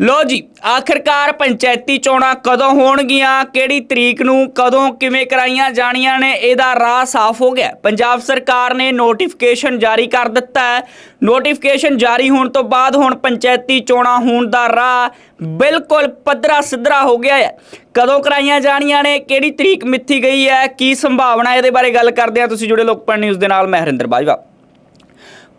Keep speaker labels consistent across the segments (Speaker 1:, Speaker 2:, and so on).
Speaker 1: ਲੋ ਜੀ, ਆਖਰਕਾਰ ਪੰਚਾਇਤੀ ਚੋਣਾਂ ਕਦੋਂ ਹੋਣਗੀਆਂ, ਕਿਹੜੀ ਤਰੀਕ ਨੂੰ, ਕਦੋਂ ਕਿਵੇਂ ਕਰਾਈਆਂ ਜਾਣੀਆਂ ਨੇ, ਇਹਦਾ ਰਾਹ ਸਾਫ਼ ਹੋ ਗਿਆ। ਪੰਜਾਬ ਸਰਕਾਰ ਨੇ ਨੋਟੀਫਿਕੇਸ਼ਨ ਜਾਰੀ ਕਰ ਦਿੱਤਾ ਹੈ। ਨੋਟੀਫਿਕੇਸ਼ਨ ਜਾਰੀ ਹੋਣ ਤੋਂ ਬਾਅਦ ਹੁਣ ਪੰਚਾਇਤੀ ਚੋਣਾਂ ਹੋਣ ਦਾ ਰਾਹ ਬਿਲਕੁਲ ਪੱਧਰਾ ਸਿੱਧਰਾ ਹੋ ਗਿਆ ਹੈ। ਕਦੋਂ ਕਰਾਈਆਂ ਜਾਣੀਆਂ ਨੇ, ਕਿਹੜੀ ਤਰੀਕ ਮਿੱਥੀ ਗਈ ਹੈ, ਕੀ ਸੰਭਾਵਨਾ ਇਹਦੇ ਬਾਰੇ ਗੱਲ ਕਰਦੇ ਹਾਂ। ਤੁਸੀਂ ਜੁੜੇ ਲੋਕਪਾਲ ਨਿਊਜ਼ ਦੇ ਨਾਲ, ਮੈਂ ਹਰਿੰਦਰ ਬਾਜਵਾ।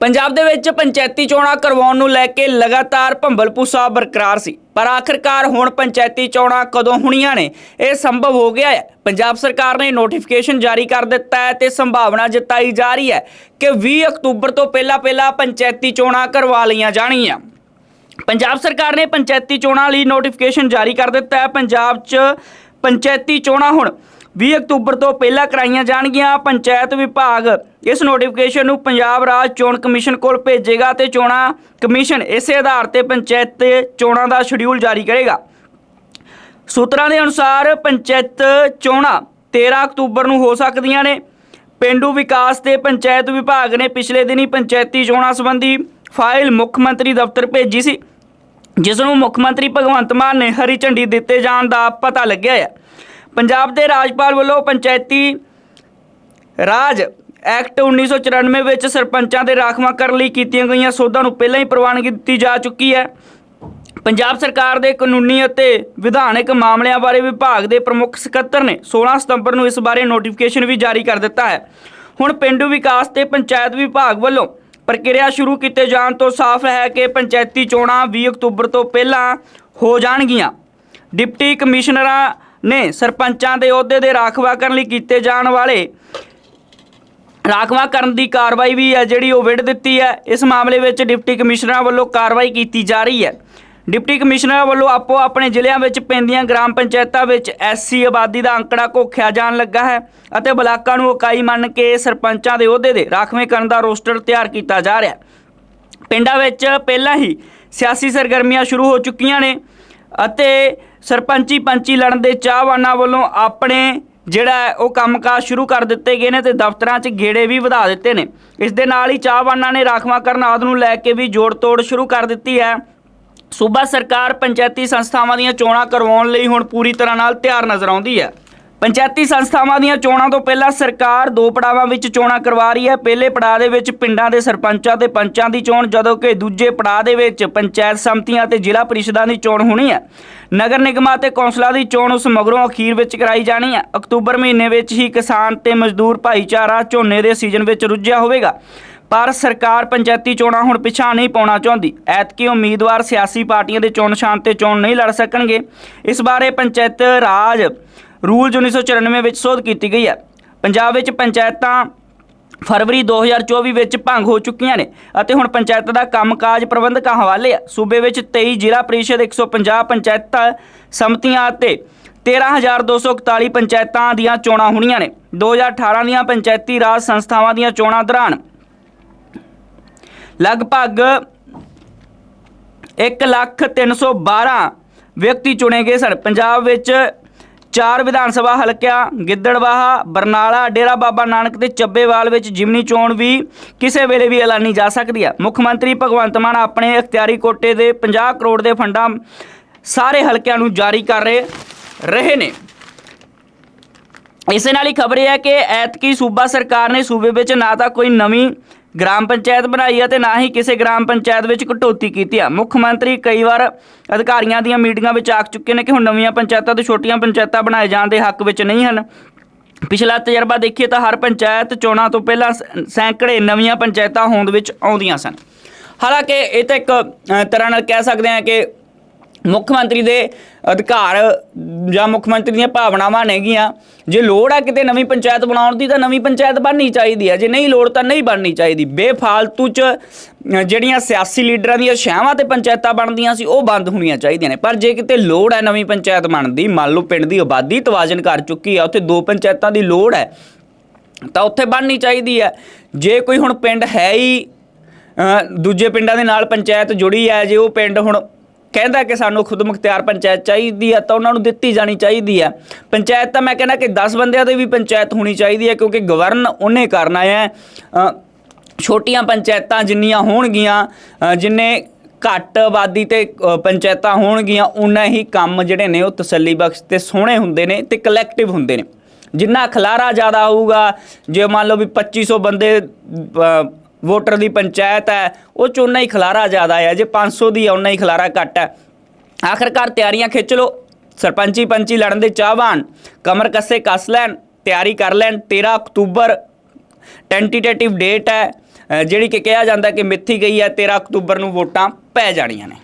Speaker 1: ਪੰਜਾਬ ਦੇ ਵਿੱਚ ਪੰਚਾਇਤੀ ਚੋਣਾਂ ਕਰਵਾਉਣ ਨੂੰ ਲੈ ਕੇ ਲਗਾਤਾਰ ਭੰਬਲਪੂਸਾ ਬਰਕਰਾਰ ਸੀ, ਪਰ ਆਖਰਕਾਰ ਹੁਣ ਪੰਚਾਇਤੀ ਚੋਣਾਂ ਕਦੋਂ ਹੋਣੀਆਂ ਨੇ, ਇਹ ਸੰਭਵ ਹੋ ਗਿਆ ਹੈ। ਪੰਜਾਬ ਸਰਕਾਰ ਨੇ ਨੋਟੀਫਿਕੇਸ਼ਨ ਜਾਰੀ ਕਰ ਦਿੱਤਾ ਹੈ ਤੇ ਸੰਭਾਵਨਾ ਜਤਾਈ ਜਾ ਰਹੀ ਹੈ ਕਿ 20 ਅਕਤੂਬਰ ਤੋਂ ਪਹਿਲਾਂ ਪਹਿਲਾਂ ਪੰਚਾਇਤੀ ਚੋਣਾਂ ਕਰਵਾ ਲਈਆਂ ਜਾਣਗੀਆਂ। ਪੰਜਾਬ ਸਰਕਾਰ ਨੇ ਪੰਚਾਇਤੀ ਚੋਣਾਂ ਲਈ ਨੋਟੀਫਿਕੇਸ਼ਨ ਜਾਰੀ ਕਰ ਦਿੱਤਾ ਹੈ। ਪੰਜਾਬ 'ਚ ਪੰਚਾਇਤੀ ਚੋਣਾਂ ਹੁਣ 20 ਅਕਤੂਬਰ ਤੋਂ ਪਹਿਲਾਂ ਕਰਾਈਆਂ ਜਾਣਗੀਆਂ ਪੰਚਾਇਤ ਵਿਭਾਗ। ਇਸ ਨੋਟੀਫਿਕੇਸ਼ਨ ਨੂੰ ਪੰਜਾਬ ਰਾਜ ਚੋਣ ਕਮਿਸ਼ਨ ਕੋਲ ਭੇਜੇਗਾ ਤੇ ਚੋਣਾਂ ਕਮਿਸ਼ਨ ਇਸੇ ਆਧਾਰ ਤੇ ਪੰਚਾਇਤ ਤੇ ਚੋਣਾਂ ਦਾ ਸ਼ਡਿਊਲ ਜਾਰੀ ਕਰੇਗਾ। ਸੂਤਰਾਂ ਦੇ ਅਨੁਸਾਰ ਪੰਚਾਇਤ ਚੋਣਾਂ 13 ਅਕਤੂਬਰ ਨੂੰ ਹੋ ਸਕਦੀਆਂ ਨੇ। ਪਿੰਡੂ ਵਿਕਾਸ ਤੇ ਪੰਚਾਇਤ ਵਿਭਾਗ ਨੇ ਪਿਛਲੇ ਦਿਨੀ ਪੰਚਾਇਤੀ ਚੋਣਾਂ ਸੰਬੰਧੀ ਫਾਈਲ ਮੁੱਖ ਮੰਤਰੀ ਦਫ਼ਤਰ ਭੇਜੀ ਸੀ ਜਿਸ ਨੂੰ ਮੁੱਖ ਮੰਤਰੀ ਭਗਵੰਤ ਮਾਨ ਨੇ ਹਰੀ ਝੰਡੀ ਦਿੱਤੇ ਜਾਣ ਦਾ ਪਤਾ ਲੱਗਿਆ ਹੈ। ਪੰਜਾਬ ਦੇ ਰਾਜਪਾਲ ਵੱਲੋਂ ਪੰਚਾਇਤੀ ਰਾਜ ਐਕਟ 1994 ਵਿੱਚ ਸਰਪੰਚਾਂ ਦੇ ਰਾਖਵਾਂ ਕਰਨ ਲਈ ਕੀਤੀਆਂ ਗਈਆਂ ਸੋਧਾਂ ਨੂੰ ਪਹਿਲਾਂ ਹੀ ਪ੍ਰਵਾਨਗੀ ਦਿੱਤੀ ਜਾ ਚੁੱਕੀ ਹੈ। ਪੰਜਾਬ ਸਰਕਾਰ ਦੇ ਕਾਨੂੰਨੀ ਅਤੇ ਵਿਧਾਨਕ ਮਾਮਲਿਆਂ ਬਾਰੇ ਵਿਭਾਗ ਦੇ ਪ੍ਰਮੁੱਖ ਸਕੱਤਰ ਨੇ 16 ਸਤੰਬਰ ਨੂੰ ਇਸ ਬਾਰੇ ਨੋਟੀਫਿਕੇਸ਼ਨ ਵੀ ਜਾਰੀ ਕਰ ਦਿੱਤਾ ਹੈ। ਹੁਣ ਪਿੰਡੂ ਵਿਕਾਸ ਤੇ ਪੰਚਾਇਤ ਵਿਭਾਗ ਵੱਲੋਂ ਪ੍ਰਕਿਰਿਆ ਸ਼ੁਰੂ ਕੀਤੇ ਜਾਣ ਤੋਂ ਸਾਫ਼ ਹੈ ਕਿ ਪੰਚਾਇਤੀ ਚੋਣਾਂ 20 ਅਕਤੂਬਰ ਤੋਂ ਪਹਿਲਾਂ ਹੋ ਜਾਣਗੀਆਂ। ਡਿਪਟੀ ਕਮਿਸ਼ਨਰਾਂ ਨੇ ਸਰਪੰਚਾਂ ਦੇ ਅਹੁਦੇ ਦੇ ਰਾਖਵਾ ਕਰਨ ਲਈ ਕੀਤੇ ਜਾਣ ਵਾਲੇ, ਰਾਖਵਾ ਕਰਨ ਦੀ ਕਾਰਵਾਈ ਵੀ ਹੈ ਜਿਹੜੀ ਉਹ ਵਿੜ ਦਿੱਤੀ ਹੈ। ਇਸ ਮਾਮਲੇ ਵਿੱਚ ਡਿਪਟੀ ਕਮਿਸ਼ਨਰਾਂ ਵੱਲੋਂ ਕਾਰਵਾਈ ਕੀਤੀ ਜਾ ਰਹੀ ਹੈ। ਡਿਪਟੀ ਕਮਿਸ਼ਨਰਾਂ ਵੱਲੋਂ ਆਪੋ ਆਪਣੇ ਜ਼ਿਲ੍ਹਿਆਂ ਵਿੱਚ ਪੈਂਦੀਆਂ ਗ੍ਰਾਮ ਪੰਚਾਇਤਾਂ ਵਿੱਚ ਐਸਸੀ ਆਬਾਦੀ ਦਾ ਅੰਕੜਾ ਘੋਖਿਆ ਜਾਣ ਲੱਗਾ ਹੈ ਅਤੇ ਬਲਾਕਾਂ ਨੂੰ ਇਕਾਈ ਮੰਨ ਕੇ ਸਰਪੰਚਾਂ ਦੇ ਅਹੁਦੇ ਦੇ ਰਾਖਵੇਂ ਕਰਨ ਦਾ ਰੋਸਟਰ ਤਿਆਰ ਕੀਤਾ ਜਾ ਰਿਹਾ ਪਿੰਡਾਂ ਵਿੱਚ ਪਹਿਲਾਂ ਹੀ ਸਿਆਸੀ ਸਰਗਰਮੀਆਂ ਸ਼ੁਰੂ ਹੋ ਚੁੱਕੀਆਂ ਨੇ ਅਤੇ ਸਰਪੰਚੀ ਪੰਚੀ ਲੜਨ ਦੇ ਚਾਹਵਾਨਾਂ ਵੱਲੋਂ ਆਪਣੇ ਜਿਹੜਾ ਹੈ ਉਹ ਕੰਮਕਾਜ ਸ਼ੁਰੂ ਕਰ ਦਿੱਤੇ ਗਏ ਨੇ ਤੇ ਦਫ਼ਤਰਾਂ 'ਚ ਗੇੜੇ ਵੀ ਵਧਾ ਦਿੱਤੇ ਨੇ। ਇਸ ਦੇ ਨਾਲ ਹੀ ਚਾਹਵਾਨਾਂ ਨੇ ਰਾਖਵਾਂਕਰਨ ਆਦ ਨੂੰ ਲੈ ਕੇ ਵੀ ਜੋੜ ਤੋੜ ਸ਼ੁਰੂ ਕਰ ਦਿੱਤੀ ਹੈ। ਸੂਬਾ ਸਰਕਾਰ ਪੰਚਾਇਤੀ ਸੰਸਥਾਵਾਂ ਦੀਆਂ ਚੋਣਾਂ ਕਰਵਾਉਣ ਲਈ ਹੁਣ ਪੂਰੀ ਤਰ੍ਹਾਂ ਨਾਲ ਤਿਆਰ ਨਜ਼ਰ ਆਉਂਦੀ ਹੈ। ਪੰਚਾਇਤੀ ਸੰਸਥਾਵਾਂ ਦੀਆਂ ਚੋਣਾਂ ਤੋਂ ਪਹਿਲਾਂ ਸਰਕਾਰ ਦੋ ਪੜਾਵਾਂ ਵਿੱਚ ਚੋਣਾਂ ਕਰਵਾ ਰਹੀ ਹੈ। ਪਹਿਲੇ ਪੜਾਅ ਦੇ ਵਿੱਚ ਪਿੰਡਾਂ ਦੇ ਸਰਪੰਚਾਂ ਤੇ ਪੰਚਾਂ ਦੀ ਚੋਣ, ਜਦੋਂ ਕਿ ਦੂਜੇ ਪੜਾਅ ਦੇ ਵਿੱਚ ਪੰਚਾਇਤ ਸਮਤੀਆਂ ਤੇ ਜ਼ਿਲ੍ਹਾ ਪਰਿਸ਼ਦਾਂ ਦੀ ਚੋਣ ਹੋਣੀ ਹੈ। ਨਗਰ ਨਿਗਮਾਂ ਤੇ ਕੌਂਸਲਾਂ ਦੀ ਚੋਣ ਉਸ ਮਗਰੋਂ ਅਖੀਰ ਵਿੱਚ ਕਰਾਈ ਜਾਣੀ ਹੈ। ਅਕਤੂਬਰ ਮਹੀਨੇ ਵਿੱਚ ਹੀ ਕਿਸਾਨ ਤੇ ਮਜ਼ਦੂਰ ਭਾਈਚਾਰਾ ਝੋਨੇ ਦੇ ਸੀਜ਼ਨ ਵਿੱਚ ਰੁੱਝਿਆ ਹੋਵੇਗਾ। ਪਰ ਸਰਕਾਰ ਪੰਚਾਇਤੀ ਚੋਣਾਂ ਹੁਣ ਪਿਛਾਂ ਨਹੀਂ ਪਾਉਣਾ ਚਾਹੁੰਦੀ। ਐਤਕੀ ਉਮੀਦਵਾਰ ਸਿਆਸੀ ਪਾਰਟੀਆਂ ਦੇ ਚੋਣ ਨਿਸ਼ਾਨ ਤੇ ਚੋਣ ਨਹੀਂ ਲੜ ਸਕਣਗੇ। ਇਸ ਬਾਰੇ ਪੰਚਾਇਤ ਰਾਜ ਰੂਲ 1994 ਵਿੱਚ ਸੋਧ ਕੀਤੀ ਗਈ ਹੈ। ਪੰਜਾਬ ਵਿੱਚ ਪੰਚਾਇਤਾਂ ਫਰਵਰੀ 2024 ਵਿੱਚ ਭੰਗ ਹੋ ਚੁੱਕੀਆਂ ਨੇ ਅਤੇ ਹੁਣ ਪੰਚਾਇਤ ਦਾ ਕੰਮਕਾਜ ਪ੍ਰਬੰਧਕਾਂ ਹਵਾਲੇ ਹੈ। ਸੂਬੇ ਵਿੱਚ 23 ਜ਼ਿਲ੍ਹਾ ਪਰਿਸ਼ਦ 150 ਪੰਚਾਇਤਾਂ ਸਮਤੀਆਂ ਅਤੇ 13241 ਪੰਚਾਇਤਾਂ ਦੀਆਂ ਚੋਣਾਂ ਹੋਣੀਆਂ ਨੇ। 2018 ਦੀਆਂ ਪੰਚਾਇਤੀ ਰਾਜ ਸੰਸਥਾਵਾਂ ਦੀਆਂ ਚੋਣਾਂ ਦੌਰਾਨ ਲਗਭਗ 1312 ਵਿਅਕਤੀ ਚੁਣੇ ਗਏ ਸਨ। ਪੰਜਾਬ ਵਿੱਚ ਚਾਰ ਵਿਧਾਨ ਸਭਾ ਹਲਕਿਆਂ, ਗਿੱਦੜਵਾਹਾ, ਬਰਨਾਲਾ, ਡੇਰਾ ਬਾਬਾ ਨਾਨਕ ਤੇ ਚੱਬੇਵਾਲ ਵਿੱਚ ਜਿਮਨੀ ਚੋਣ ਵੀ ਕਿਸੇ ਵੇਲੇ ਵੀ ਐਲਾਨੀ ਜਾ ਸਕਦੀ ਹੈ। ਮੁੱਖ ਮੰਤਰੀ ਭਗਵੰਤ ਮਾਨ ਆਪਣੇ ਇਖਤਿਆਰੀ ਕੋਟੇ ਦੇ 50 ਕਰੋੜ ਦੇ ਫੰਡਾਂ ਸਾਰੇ ਹਲਕਿਆਂ ਨੂੰ ਜਾਰੀ ਕਰ ਰਹੇ ਰਹੇ ਨੇ। ਇਸੇ ਨਾਲ ਹੀ ਖਬਰ ਇਹ ਹੈ ਕਿ ਐਤਕੀ ਸੂਬਾ ਸਰਕਾਰ ਨੇ ਸੂਬੇ ਵਿੱਚ ਨਾ ਤਾਂ ਕੋਈ ਨਵੀਂ ਗ੍ਰਾਮ ਪੰਚਾਇਤ ਬਣਾਈ ਹੈ ਤੇ ਨਾ ਹੀ ਕਿਸੇ ਗ੍ਰਾਮ ਪੰਚਾਇਤ ਵਿੱਚ ਕਟੌਤੀ ਕੀਤੀ ਆ। ਮੁੱਖ ਮੰਤਰੀ ਕਈ ਵਾਰ ਅਧਿਕਾਰੀਆਂ ਦੀਆਂ ਮੀਟਿੰਗਾਂ ਵਿੱਚ ਆਖ ਚੁੱਕੇ ਨੇ ਕਿ ਹੁਣ ਨਵੀਆਂ ਪੰਚਾਇਤਾਂ ਤੇ ਛੋਟੀਆਂ ਪੰਚਾਇਤਾਂ ਬਣਾਏ ਜਾਣ ਦੇ ਹੱਕ ਵਿੱਚ ਨਹੀਂ ਹਨ। ਪਿਛਲਾ ਤਜਰਬਾ ਦੇਖੀਏ ਤਾਂ ਹਰ ਪੰਚਾਇਤ ਚੋਣਾਂ ਤੋਂ ਪਹਿਲਾਂ ਸੈਂਕੜੇ ਨਵੀਆਂ ਪੰਚਾਇਤਾਂ ਹੋਂਦ ਵਿੱਚ ਆਉਂਦੀਆਂ ਸਨ। ਹਾਲਾਂਕਿ ਇਹ ਤਾਂ ਇੱਕ ਤਰ੍ਹਾਂ ਨਾਲ ਕਹਿ ਸਕਦੇ ਹਾਂ ਕਿ ਮੁੱਖ ਮੰਤਰੀ ਦੇ ਅਧਿਕਾਰ ਜਾਂ ਮੁੱਖ ਮੰਤਰੀ ਦੀਆਂ ਭਾਵਨਾਵਾਂ ਨੇਗੀਆਂ। ਜੇ ਲੋੜ ਆ ਕਿਤੇ ਨਵੀਂ ਪੰਚਾਇਤ ਬਣਾਉਣ ਦੀ ਤਾਂ ਨਵੀਂ ਪੰਚਾਇਤ ਬਣਨੀ ਚਾਹੀਦੀ ਹੈ ਜੇ ਨਹੀਂ ਲੋੜ ਤਾਂ ਨਹੀਂ ਬਣਨੀ ਚਾਹੀਦੀ। ਬੇਫਾਲਤੂ ਚ ਜਿਹੜੀਆਂ ਸਿਆਸੀ ਲੀਡਰਾਂ ਦੀਆਂ ਛਾਵਾਂ ਤੇ ਪੰਚਾਇਤਾਂ ਬਣਦੀਆਂ ਸੀ, ਉਹ ਬੰਦ ਹੋਣੀਆਂ ਚਾਹੀਦੀਆਂ ਨੇ। ਪਰ ਜੇ ਕਿਤੇ ਲੋੜ ਹੈ ਨਵੀਂ ਪੰਚਾਇਤ ਬਣਨ ਦੀ ਮੰਨ ਲਓ ਪਿੰਡ ਦੀ ਆਬਾਦੀ ਤਵਾਜ਼ਨ ਕਰ ਚੁੱਕੀ ਆ, ਉੱਥੇ ਦੋ ਪੰਚਾਇਤਾਂ ਦੀ ਲੋੜ ਹੈ, ਤਾਂ ਉੱਥੇ ਬਣਨੀ ਚਾਹੀਦੀ ਹੈ। ਜੇ ਕੋਈ ਹੁਣ ਪਿੰਡ ਹੈ ਹੀ ਦੂਜੇ ਪਿੰਡਾਂ ਦੇ ਨਾਲ ਪੰਚਾਇਤ ਜੁੜੀ ਹੈ, ਜੇ ਉਹ ਪਿੰਡ ਹੁਣ ਕਹਿੰਦਾ ਕਿ ਸਾਨੂੰ ਖੁਦ ਮੁਖਤਿਆਰ ਪੰਚਾਇਤ ਚਾਹੀਦੀ ਹੈ ਤਾਂ ਉਹਨਾਂ ਨੂੰ ਦਿੱਤੀ ਜਾਣੀ ਚਾਹੀਦੀ ਹੈ ਪੰਚਾਇਤ ਤਾਂ ਮੈਂ ਕਹਿੰਦਾ ਕਿ 10 ਬੰਦਿਆਂ ਦੀ ਵੀ ਪੰਚਾਇਤ ਹੋਣੀ ਚਾਹੀਦੀ ਹੈ ਕਿਉਂਕਿ ਗਵਰਨ ਉਹਨੇ ਕਰਨਾ ਹੈ ਛੋਟੀਆਂ ਪੰਚਾਇਤਾਂ ਜਿੰਨੀਆਂ ਹੋਣਗੀਆਂ ਜਿੰਨੇ ਘੱਟ ਆਬਾਦੀ ਤੇ ਪੰਚਾਇਤਾਂ ਹੋਣਗੀਆਂ ਉਨਾ ਹੀ ਕੰਮ ਜਿਹੜੇ ਨੇ ਉਹ ਤਸੱਲੀਬਖਸ਼ ਤੇ ਸੋਹਣੇ ਹੁੰਦੇ ਨੇ ਤੇ ਕਲੈਕਟਿਵ ਹੁੰਦੇ ਨੇ। ਜਿੰਨਾ ਖਲਾਰਾ ਜ਼ਿਆਦਾ ਹੋਊਗਾ ਜੇ ਮੰਨ ਲਓ ਵੀ 2500 ਬੰਦੇ ਵੋਟਰ ਦੀ ਪੰਚਾਇਤ ਹੈ, ਉਹ ਚ ਉਨਾ ਹੀ ਖਲਾਰਾ ਜ਼ਿਆਦਾ ਹੈ, ਜੇ 500 ਦੀ ਹੈ ਉਨਾ ਹੀ ਖਲਾਰਾ ਘੱਟ ਹੈ। ਆਖਰਕਾਰ ਤਿਆਰੀਆਂ ਖਿੱਚ ਲਓ, ਸਰਪੰਚੀ ਪੰਚੀ ਲੜਨ ਦੇ ਚਾਹਵਾਨ, ਕਮਰ ਕੱਸੇ ਕੱਸ ਲੈਣ, ਤਿਆਰੀ ਕਰ ਲੈਣ 13 ਅਕਤੂਬਰ ਟੈਂਟੇਟਿਵ ਡੇਟ ਹੈ ਜਿਹੜੀ ਕਿ ਕਿਹਾ ਜਾਂਦਾ ਕਿ ਮਿੱਥੀ ਗਈ ਹੈ 13 ਅਕਤੂਬਰ ਨੂੰ ਵੋਟਾਂ ਪੈ ਜਾਣੀਆਂ ਨੇ।